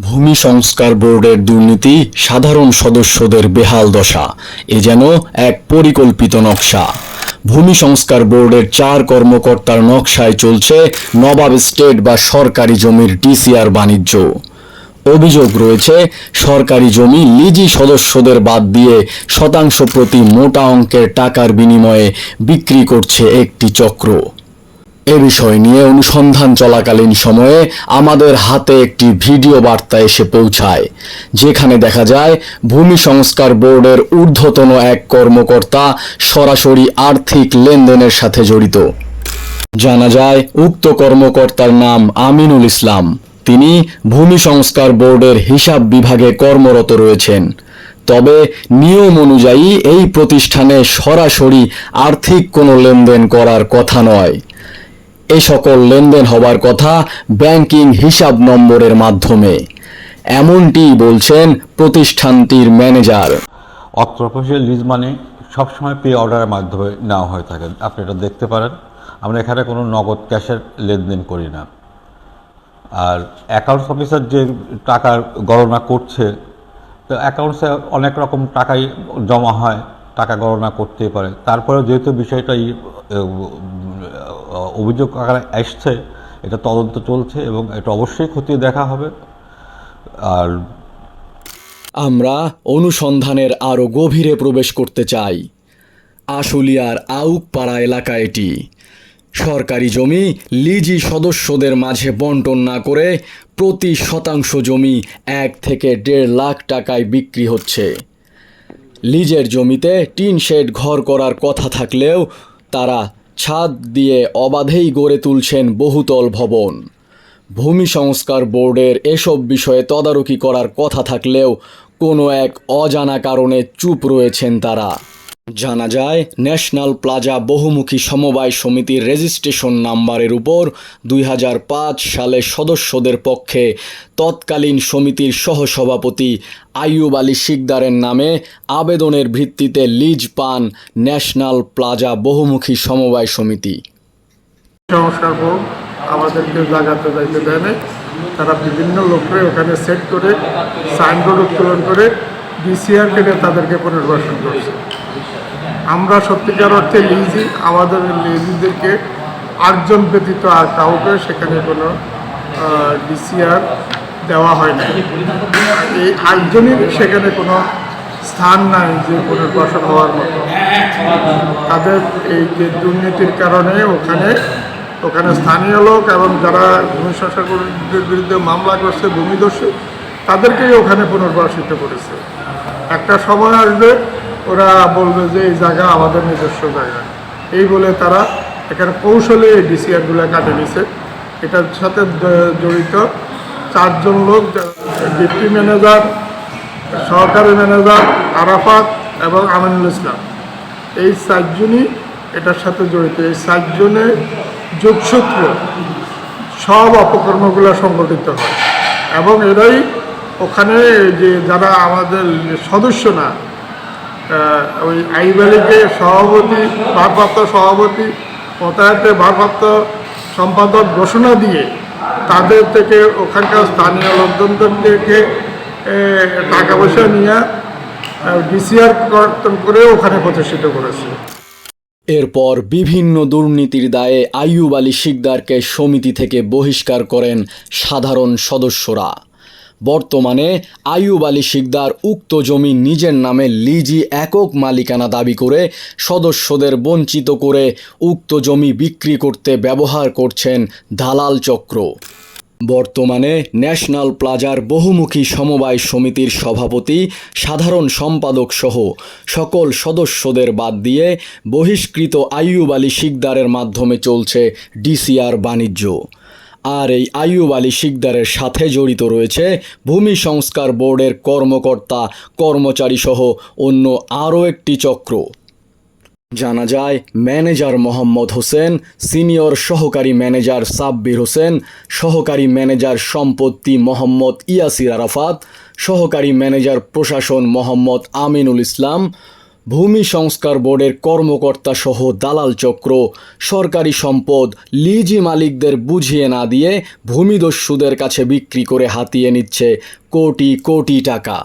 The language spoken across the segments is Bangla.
ভূমি সংস্কার বোর্ডের দুর্নীতি সাধারণ সদস্যদের বেহাল দশা। এ যেন এক পরিকল্পিত নকশা। ভূমি সংস্কার বোর্ডের চার কর্মকর্তার নকশায় চলছে নবাব স্টেট বা সরকারি জমির ডিসিআর বাণিজ্য। অভিযোগ রয়েছে, সরকারি জমি লিজি সদস্যদের বাদ দিয়ে শতাংশ প্রতি মোটা অঙ্কের টাকার বিনিময়ে বিক্রি করছে একটি চক্র। এ বিষয় নিয়ে অনুসন্ধান চলাকালীন সময়ে আমাদের হাতে একটি ভিডিও বার্তা এসে পৌঁছায়, যেখানে দেখা যায় ভূমি সংস্কার বোর্ডের ঊর্ধ্বতন এক কর্মকর্তা সরাসরি আর্থিক লেনদেনের সাথে জড়িত। জানা যায়, উক্ত কর্মকর্তার নাম আমিনুল ইসলাম। তিনি ভূমি সংস্কার বোর্ডের হিসাব বিভাগে কর্মরত রয়েছেন। তবে নিয়ম অনুযায়ী এই প্রতিষ্ঠানে সরাসরি আর্থিক কোনো লেনদেন করার কথা নয়। এ সকল লেনদেন হবার কথা ব্যাংকিং হিসাব নম্বরের মাধ্যমে। এমনটি বলছেন প্রতিষ্ঠানটির ম্যানেজার। অত্র লিজ মানে সবসময় পে অর্ডারের মাধ্যমে নেওয়া হয়ে থাকে। আপনি এটা দেখতে পারেন। আমরা এখানে কোনো নগদ ক্যাশের লেনদেন করি না। আর অ্যাকাউন্টস অফিসার যে টাকার গণনা করছে, তো অ্যাকাউন্টসে অনেক রকম টাকাই জমা হয়, টাকা গণনা করতেই পারে। তারপরে যেহেতু বিষয়টা ই- অভিযোগ আকারে আসছে, এটা তদন্ত চলছে এবং এটা অবশ্যই খতিয়ে দেখা হবে। আর আমরা অনুসন্ধানের আরও গভীরে প্রবেশ করতে চাই। আশুলিয়ার আউকপাড়া এলাকা এটি। সরকারি জমি লিজি সদস্যদের মাঝে বন্টন না করে প্রতি শতাংশ জমি এক থেকে দেড় লাখ টাকায় বিক্রি হচ্ছে। লিজের জমিতে টিন শেড ঘর করার কথা থাকলেও তারা ছাদ দিয়ে অবাধেই গড়ে তুলছেন বহুতল ভবন। ভূমি সংস্কার বোর্ডের এসব বিষয়ে তদারকি করার কথা থাকলেও কোনো এক অজানা কারণে চুপ রয়েছেন তারা। জানা যায়, ন্যাশনাল প্লাজা বহুমুখী সমবায় সমিতির রেজিস্ট্রেশন নাম্বারের উপর দুই সালে সদস্যদের পক্ষে তৎকালীন সমিতির সহসভাপতি আইয়ুব আলী শিকদারের নামে আবেদনের ভিত্তিতে লিজ পান ন্যাশনাল প্লাজা বহুমুখী সমবায় সমিতি। আমাদেরকে দেয় তারা বিভিন্ন ওখানে সেট করে সাইনবোর্ড উত্তোলন করে তাদেরকে পুনর্বাসন করছে। আমরা সত্যিকার অর্থে লিজি আমাদের লিজিদেরকে আটজন ব্যতীত আর কাউকে সেখানে কোনো ডিসিআর দেওয়া হয় না। এই আটজনই সেখানে কোনো স্থান নাই যে পুনর্বাসন হওয়ার মতো। তাদের এই যে দুর্নীতির কারণে ওখানে ওখানে স্থানীয় লোক এবং যারা ভূমি সংস্কারের বিরুদ্ধে মামলা করছে ভূমিদস্যু তাদেরকেই ওখানে পুনর্বাসিত করেছে। একটা সময় আসবে ওরা বলবে যে এই জায়গা আমাদের নিজস্ব জায়গা। এই বলে তারা এখানে কৌশলে এই ডিসিআরগুলো কাটে নিছে। এটার সাথে জড়িত চারজন লোক ডিপ্টি ম্যানেজার, সহকারী ম্যানেজার, আরাফাত এবং আমিনুল ইসলাম। এই চারজনই এটার সাথে জড়িত। এই চারজনের যোগসূত্র সব অপকর্মগুলো সংগঠিত হয়। এবং এরাই ওখানে যে যারা আমাদের সদস্য না ওই আইবালিকে সভাপতি, ভারপ্রাপ্ত সভাপতি পতায়তে ভারপ্রাপ্ত সম্পাদক ঘোষণা দিয়ে তাদের থেকে ওখানকার স্থানীয় লোকজন থেকে টাকা পয়সা নিয়ে ডিসিআর কর্তন করে ওখানে প্রতিষ্ঠিত করেছে। এরপর বিভিন্ন দুর্নীতির দায়ে আইয়ুব আলী শিকদারকে সমিতি থেকে বহিষ্কার করেন সাধারণ সদস্যরা। বর্তমানে আইয়ুব আলী শিকদার উক্ত জমি নিজের নামে লিজি একক মালিকানা দাবি করে সদস্যদের বঞ্চিত করে উক্ত জমি বিক্রি করতে ব্যবহার করছেন দালাল চক্র। বর্তমানে ন্যাশনাল প্লাজার বহুমুখী সমবায় সমিতির সভাপতি, সাধারণ সম্পাদক সহ সকল সদস্যদের বাদ দিয়ে বহিষ্কৃত আইয়ুব আলী শিকদারের মাধ্যমে চলছে ডিসিআর বাণিজ্য। আর এই আইয়ুব আলী শিকদারের সাথে জড়িত রয়েছে ভূমি সংস্কার বোর্ডের কর্মকর্তা, কর্মচারী সহ অন্য আরও একটি চক্র। জানা যায়, ম্যানেজার মোহাম্মদ হোসেন, সিনিয়র সহকারী ম্যানেজার সাব্বির হোসেন, সহকারী ম্যানেজার সম্পত্তি মোহাম্মদ ইয়াসির আরাফাত, সহকারী ম্যানেজার প্রশাসন মোহাম্মদ আমিনুল ইসলাম ভূমি সংস্কার বোর্ডের কর্মকর্তা সহ দালাল চক্র সরকারি সম্পদ লিজি মালিকদের বুঝিয়ে না দিয়ে ভূমিদস্যুদের কাছে বিক্রি করে হাতিয়ে নিচ্ছে কোটি কোটি টাকা।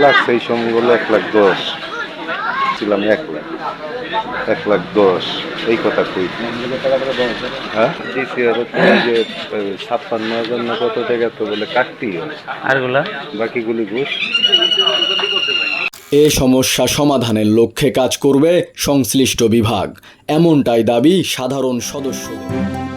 লাগছে এই এক লাখ দশ। ছিলাম এক লাখ। এক লাখ দশ। এই কথা কই? হ্যাঁ? যে ছাপ্পান্ন হাজার না কত টাকা তো বলে কাটতেই হয় আরগুলা বাকিগুলি ঘুষ এ সমস্যা সমাধানের লক্ষ্যে কাজ করবে সংশ্লিষ্ট বিভাগ। এমনটাই দাবি সাধারণ সদস্যদের